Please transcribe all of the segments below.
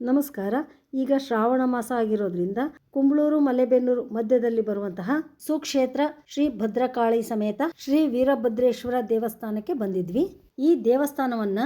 ನಮಸ್ಕಾರ. ಈಗ ಶ್ರಾವಣ ಮಾಸ ಆಗಿರೋದ್ರಿಂದ ಕುಂಬಳೂರು, ಮಲೆಬೆನ್ನೂರು ಮಧ್ಯದಲ್ಲಿ ಬರುವಂತಹ ಸುಕ್ಷೇತ್ರ ಶ್ರೀ ಭದ್ರಕಾಳಿ ಸಮೇತ ಶ್ರೀ ವೀರಭದ್ರೇಶ್ವರ ದೇವಸ್ಥಾನಕ್ಕೆ ಬಂದಿದ್ವಿ. ಈ ದೇವಸ್ಥಾನವನ್ನ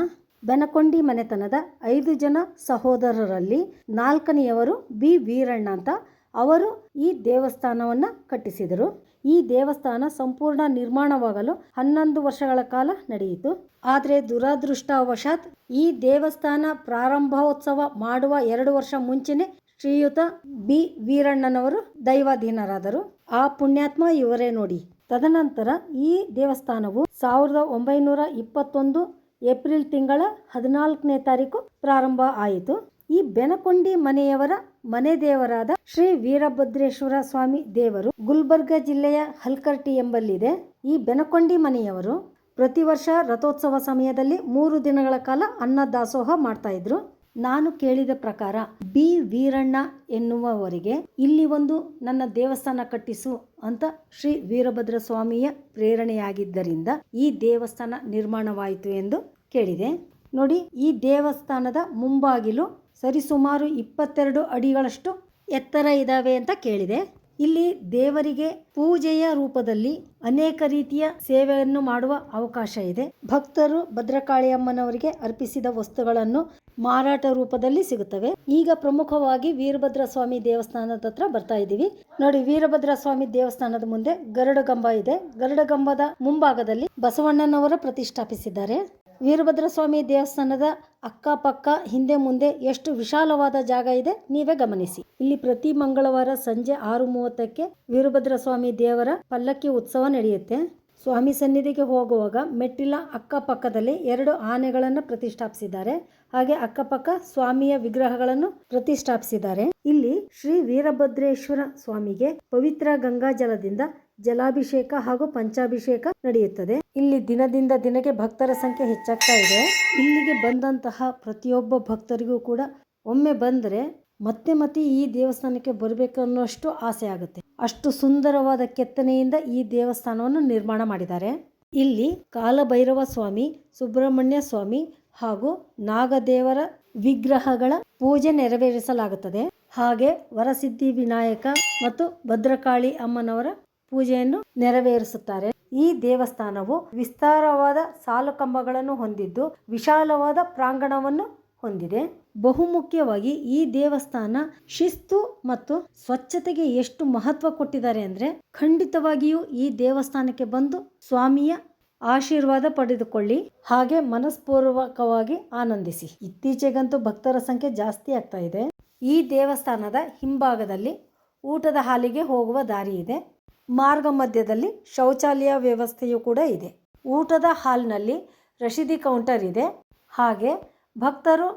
ಬೆನಕೊಂಡಿ ಮನೆತನದ ಐದು ಜನ ಸಹೋದರರಲ್ಲಿ ನಾಲ್ಕನೆಯವರು ಬಿ. ವೀರಣ್ಣ ಅಂತ ಅವರು ಈ ದೇವಸ್ಥಾನವನ್ನ ಕಟ್ಟಿಸಿದರು. ಈ ದೇವಸ್ಥಾನ ಸಂಪೂರ್ಣ ನಿರ್ಮಾಣವಾಗಲು ಹನ್ನೊಂದು ವರ್ಷಗಳ ಕಾಲ ನಡೆಯಿತು. ಆದರೆ ದುರದೃಷ್ಟವಶಾತ್ ಈ ದೇವಸ್ಥಾನ ಪ್ರಾರಂಭೋತ್ಸವ ಮಾಡುವ ಎರಡು ವರ್ಷ ಮುಂಚೆನೆ ಶ್ರೀಯುತ ಬಿ. ವೀರಣ್ಣನವರು ದೈವಾಧೀನರಾದರು. ಆ ಪುಣ್ಯಾತ್ಮ ಇವರೇ ನೋಡಿ. ತದನಂತರ ಈ ದೇವಸ್ಥಾನವು ಸಾವಿರದ ಒಂಬೈನೂರ ಇಪ್ಪತ್ತೊಂದು ಏಪ್ರಿಲ್ ತಿಂಗಳ ಹದಿನಾಲ್ಕನೇ ತಾರೀಕು ಪ್ರಾರಂಭ ಆಯಿತು. ಈ ಬೆನಕೊಂಡಿ ಮನೆಯವರ ಮನೆ ದೇವರಾದ ಶ್ರೀ ವೀರಭದ್ರೇಶ್ವರ ಸ್ವಾಮಿ ದೇವರು ಗುಲ್ಬರ್ಗ ಜಿಲ್ಲೆಯ ಹಲ್ಕರ್ಟಿ ಎಂಬಲ್ಲಿದೆ. ಈ ಬೆನಕೊಂಡಿ ಮನೆಯವರು ಪ್ರತಿ ವರ್ಷ ರಥೋತ್ಸವ ಸಮಯದಲ್ಲಿ ಮೂರು ದಿನಗಳ ಕಾಲ ಅನ್ನ ದಾಸೋಹ ಮಾಡ್ತಾ ಇದ್ರು. ನಾನು ಕೇಳಿದ ಪ್ರಕಾರ ಬಿ ವೀರಣ್ಣ ಎನ್ನುವವರಿಗೆ ಇಲ್ಲಿ ಒಂದು ನನ್ನ ದೇವಸ್ಥಾನ ಕಟ್ಟಿಸು ಅಂತ ಶ್ರೀ ವೀರಭದ್ರ ಸ್ವಾಮಿಯ ಪ್ರೇರಣೆಯಾಗಿದ್ದರಿಂದ ಈ ದೇವಸ್ಥಾನ ನಿರ್ಮಾಣವಾಯಿತು ಎಂದು ಕೇಳಿದೆ. ನೋಡಿ, ಈ ದೇವಸ್ಥಾನದ ಮುಂಬಾಗಿಲು ಸರಿಸುಮಾರು ಇಪ್ಪತ್ತೆರಡು ಅಡಿಗಳಷ್ಟು ಎತ್ತರ ಇದಾವೆ ಅಂತ ಕೇಳಿದೆ. ಇಲ್ಲಿ ದೇವರಿಗೆ ಪೂಜೆಯ ರೂಪದಲ್ಲಿ ಅನೇಕ ರೀತಿಯ ಸೇವೆಯನ್ನು ಮಾಡುವ ಅವಕಾಶ ಇದೆ. ಭಕ್ತರು ಭದ್ರಕಾಳಿಯಮ್ಮನವರಿಗೆ ಅರ್ಪಿಸಿದ ವಸ್ತುಗಳನ್ನು ಮಾರಾಟ ರೂಪದಲ್ಲಿ ಸಿಗುತ್ತವೆ. ಈಗ ಪ್ರಮುಖವಾಗಿ ವೀರಭದ್ರ ಸ್ವಾಮಿ ದೇವಸ್ಥಾನದ ಹತ್ರ ಬರ್ತಾ ಇದ್ದೀವಿ. ನೋಡಿ ವೀರಭದ್ರ ಸ್ವಾಮಿ ದೇವಸ್ಥಾನದ ಮುಂದೆ ಗರುಡಗಂಬ ಇದೆ. ಗರುಡಗಂಬದ ಮುಂಭಾಗದಲ್ಲಿ ಬಸವಣ್ಣನವರ ಪ್ರತಿಷ್ಠಾಪಿಸಿದ್ದಾರೆ. ವೀರಭದ್ರ ಸ್ವಾಮಿ ದೇವಸ್ಥಾನದ ಅಕ್ಕಪಕ್ಕ ಹಿಂದೆ ಮುಂದೆ ಎಷ್ಟು ವಿಶಾಲವಾದ ಜಾಗ ಇದೆ, ನೀವೇ ಗಮನಿಸಿ. ಇಲ್ಲಿ ಪ್ರತಿ ಮಂಗಳವಾರ ಸಂಜೆ ಆರು ಮೂವತ್ತಕ್ಕೆ ವೀರಭದ್ರ ಸ್ವಾಮಿ ದೇವರ ಪಲ್ಲಕ್ಕಿ ಉತ್ಸವ ನಡೆಯುತ್ತೆ. ಸ್ವಾಮಿ ಸನ್ನಿಧಿಗೆ ಹೋಗುವಾಗ ಮೆಟ್ಟಿಲ ಅಕ್ಕಪಕ್ಕದಲ್ಲಿ ಎರಡು ಆನೆಗಳನ್ನು ಪ್ರತಿಷ್ಠಾಪಿಸಿದ್ದಾರೆ. ಹಾಗೆ ಅಕ್ಕಪಕ್ಕ ಸ್ವಾಮಿಯ ವಿಗ್ರಹಗಳನ್ನು ಪ್ರತಿಷ್ಠಾಪಿಸಿದ್ದಾರೆ. ಇಲ್ಲಿ ಶ್ರೀ ವೀರಭದ್ರೇಶ್ವರ ಸ್ವಾಮಿಗೆ ಪವಿತ್ರ ಗಂಗಾ ಜಲದಿಂದ ಜಲಾಭಿಷೇಕ ಹಾಗೂ ಪಂಚಾಭಿಷೇಕ ನಡೆಯುತ್ತದೆ. ಇಲ್ಲಿ ದಿನದಿಂದ ದಿನಕ್ಕೆ ಭಕ್ತರ ಸಂಖ್ಯೆ ಹೆಚ್ಚಾಗ್ತಾ ಇದೆ. ಇಲ್ಲಿಗೆ ಬಂದಂತಹ ಪ್ರತಿಯೊಬ್ಬ ಭಕ್ತರಿಗೂ ಕೂಡ ಒಮ್ಮೆ ಬಂದರೆ ಮತ್ತೆ ಮತ್ತೆ ಈ ದೇವಸ್ಥಾನಕ್ಕೆ ಬರಬೇಕು ಅನ್ನೋಷ್ಟು ಆಸೆ ಆಗುತ್ತೆ. ಅಷ್ಟು ಸುಂದರವಾದ ಕೆತ್ತನೆಯಿಂದ ಈ ದೇವಸ್ಥಾನವನ್ನು ನಿರ್ಮಾಣ ಮಾಡಿದ್ದಾರೆ. ಇಲ್ಲಿ ಕಾಲಭೈರವ ಸ್ವಾಮಿ, ಸುಬ್ರಹ್ಮಣ್ಯ ಸ್ವಾಮಿ ಹಾಗೂ ನಾಗದೇವರ ವಿಗ್ರಹಗಳ ಪೂಜೆ ನೆರವೇರಿಸಲಾಗುತ್ತದೆ. ಹಾಗೆ ವರಸಿದ್ಧಿ ವಿನಾಯಕ ಮತ್ತು ಭದ್ರಕಾಳಿ ಅಮ್ಮನವರ ಪೂಜೆಯನ್ನು ನೆರವೇರಿಸುತ್ತಾರೆ. ಈ ದೇವಸ್ಥಾನವು ವಿಸ್ತಾರವಾದ ಸಾಲು ಕಂಬಗಳನ್ನು ಹೊಂದಿದ್ದು, ವಿಶಾಲವಾದ ಪ್ರಾಂಗಣವನ್ನು ಹೊಂದಿದೆ. ಬಹುಮುಖ್ಯವಾಗಿ ಈ ದೇವಸ್ಥಾನ ಶಿಸ್ತು ಮತ್ತು ಸ್ವಚ್ಛತೆಗೆ ಎಷ್ಟು ಮಹತ್ವ ಕೊಟ್ಟಿದ್ದಾರೆ ಅಂದ್ರೆ, ಖಂಡಿತವಾಗಿಯೂ ಈ ದೇವಸ್ಥಾನಕ್ಕೆ ಬಂದು ಸ್ವಾಮಿಯ ಆಶೀರ್ವಾದ ಪಡೆದುಕೊಳ್ಳಿ, ಹಾಗೆ ಮನಸ್ಪೂರ್ವಕವಾಗಿ ಆನಂದಿಸಿ. ಇತ್ತೀಚೆಗಂತೂ ಭಕ್ತರ ಸಂಖ್ಯೆ ಜಾಸ್ತಿ ಆಗ್ತಾ ಇದೆ. ಈ ದೇವಸ್ಥಾನದ ಹಿಂಭಾಗದಲ್ಲಿ ಊಟದ ಹಾಲಿಗೆ ಹೋಗುವ ದಾರಿ ಇದೆ. ಮಾರ್ಗ ಮಧ್ಯದಲ್ಲಿ ಶೌಚಾಲಯ ವ್ಯವಸ್ಥೆಯು ಕೂಡ ಇದೆ. ಊಟದ ಹಾಲ್ನಲ್ಲಿ ರಶೀದಿ ಕೌಂಟರ್ ಇದೆ. ಹಾಗೆ ಭಕ್ತರು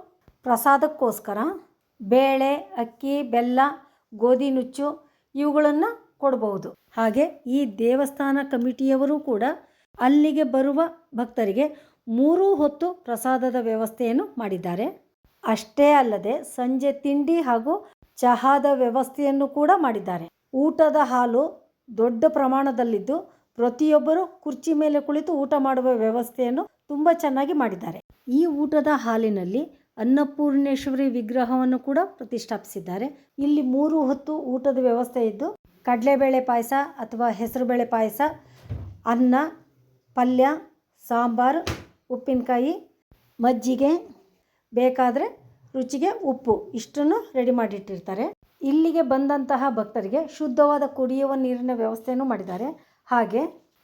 ಪ್ರಸಾದಕ್ಕೋಸ್ಕರ ಬೇಳೆ, ಅಕ್ಕಿ, ಬೆಲ್ಲ, ಗೋಧಿ ನುಚ್ಚು ಇವುಗಳನ್ನು ಕೊಡಬಹುದು. ಹಾಗೆ ಈ ದೇವಸ್ಥಾನ ಕಮಿಟಿಯವರು ಕೂಡ ಅಲ್ಲಿಗೆ ಬರುವ ಭಕ್ತರಿಗೆ ಮೂರು ಹೊತ್ತು ಪ್ರಸಾದದ ವ್ಯವಸ್ಥೆಯನ್ನು ಮಾಡಿದ್ದಾರೆ. ಅಷ್ಟೇ ಅಲ್ಲದೆ ಸಂಜೆ ತಿಂಡಿ ಹಾಗೂ ಚಹಾದ ವ್ಯವಸ್ಥೆಯನ್ನು ಕೂಡ ಮಾಡಿದ್ದಾರೆ. ಊಟದ ಹಾಲು ದೊಡ್ಡ ಪ್ರಮಾಣದಲ್ಲಿದ್ದು ಪ್ರತಿಯೊಬ್ಬರು ಕುರ್ಚಿ ಮೇಲೆ ಕುಳಿತು ಊಟ ಮಾಡುವ ವ್ಯವಸ್ಥೆಯನ್ನು ತುಂಬ ಚೆನ್ನಾಗಿ ಮಾಡಿದ್ದಾರೆ. ಈ ಊಟದ ಹಾಲಿನಲ್ಲಿ ಅನ್ನಪೂರ್ಣೇಶ್ವರಿ ವಿಗ್ರಹವನ್ನು ಕೂಡ ಪ್ರತಿಷ್ಠಾಪಿಸಿದ್ದಾರೆ. ಇಲ್ಲಿ ಮೂರು ಹೊತ್ತು ಊಟದ ವ್ಯವಸ್ಥೆ ಇದ್ದು ಕಡಲೆಬೇಳೆ ಪಾಯಸ ಅಥವಾ ಹೆಸರುಬೇಳೆ ಪಾಯಸ, ಅನ್ನ, ಪಲ್ಯ, ಸಾಂಬಾರು, ಉಪ್ಪಿನಕಾಯಿ, ಮಜ್ಜಿಗೆ ಬೇಕಾದರೆ ರುಚಿಗೆ ಉಪ್ಪು ಇಷ್ಟನ್ನು ರೆಡಿ ಮಾಡಿಟ್ಟಿರ್ತಾರೆ. ಇಲ್ಲಿಗೆ ಬಂದಂತಹ ಭಕ್ತರಿಗೆ ಶುದ್ಧವಾದ ಕುಡಿಯುವ ನೀರಿನ ವ್ಯವಸ್ಥೆಯನ್ನು ಮಾಡಿದ್ದಾರೆ. ಹಾಗೆ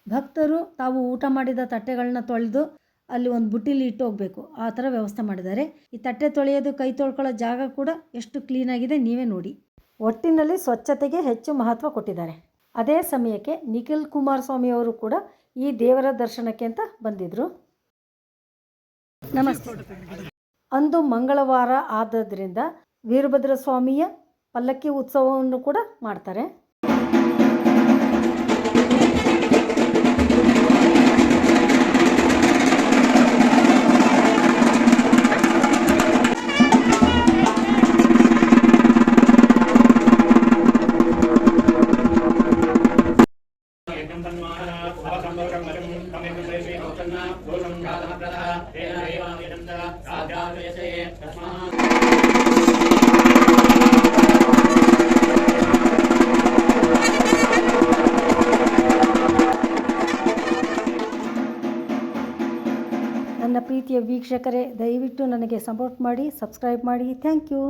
ಭಕ್ತರು ತಾವು ಊಟ ಮಾಡಿದ ತಟ್ಟೆಗಳನ್ನ ತೊಳೆದು ಅಲ್ಲಿ ಒಂದು ಬುಟ್ಟಿಲಿ ಇಟ್ಟು ಹೋಗಬೇಕು. ಆ ಥರ ವ್ಯವಸ್ಥೆ ಮಾಡಿದ್ದಾರೆ. ಈ ತಟ್ಟೆ ತೊಳೆಯೋದು, ಕೈ ತೊಳ್ಕೊಳ್ಳೋ ಜಾಗ ಕೂಡ ಎಷ್ಟು ಕ್ಲೀನಾಗಿದೆ ನೀವೇ ನೋಡಿ. ಒಟ್ಟಿನಲ್ಲಿ ಸ್ವಚ್ಛತೆಗೆ ಹೆಚ್ಚು ಮಹತ್ವ ಕೊಟ್ಟಿದ್ದಾರೆ. ಅದೇ ಸಮಯಕ್ಕೆ ನಿಖಿಲ್ ಕುಮಾರಸ್ವಾಮಿ ಅವರು ಕೂಡ ಈ ದೇವರ ದರ್ಶನಕ್ಕೆ ಅಂತ ಬಂದಿದ್ದರು ನಮಸ್ತೆ. ಅಂದು ಮಂಗಳವಾರ ಆದ್ದರಿಂದ ವೀರಭದ್ರ ಸ್ವಾಮಿಯ ಪಲ್ಲಕ್ಕಿ ಉತ್ಸವವನ್ನು ಕೂಡ ಮಾಡ್ತಾರೆ. ಪ್ರೀತಿಯ ವೀಕ್ಷಕರೇ ದಯವಿಟ್ಟು ನನಗೆ ಸಪೋರ್ಟ್ ಮಾಡಿ ಸಬ್ಸ್ಕ್ರೈಬ್ ಮಾಡಿ. Thank you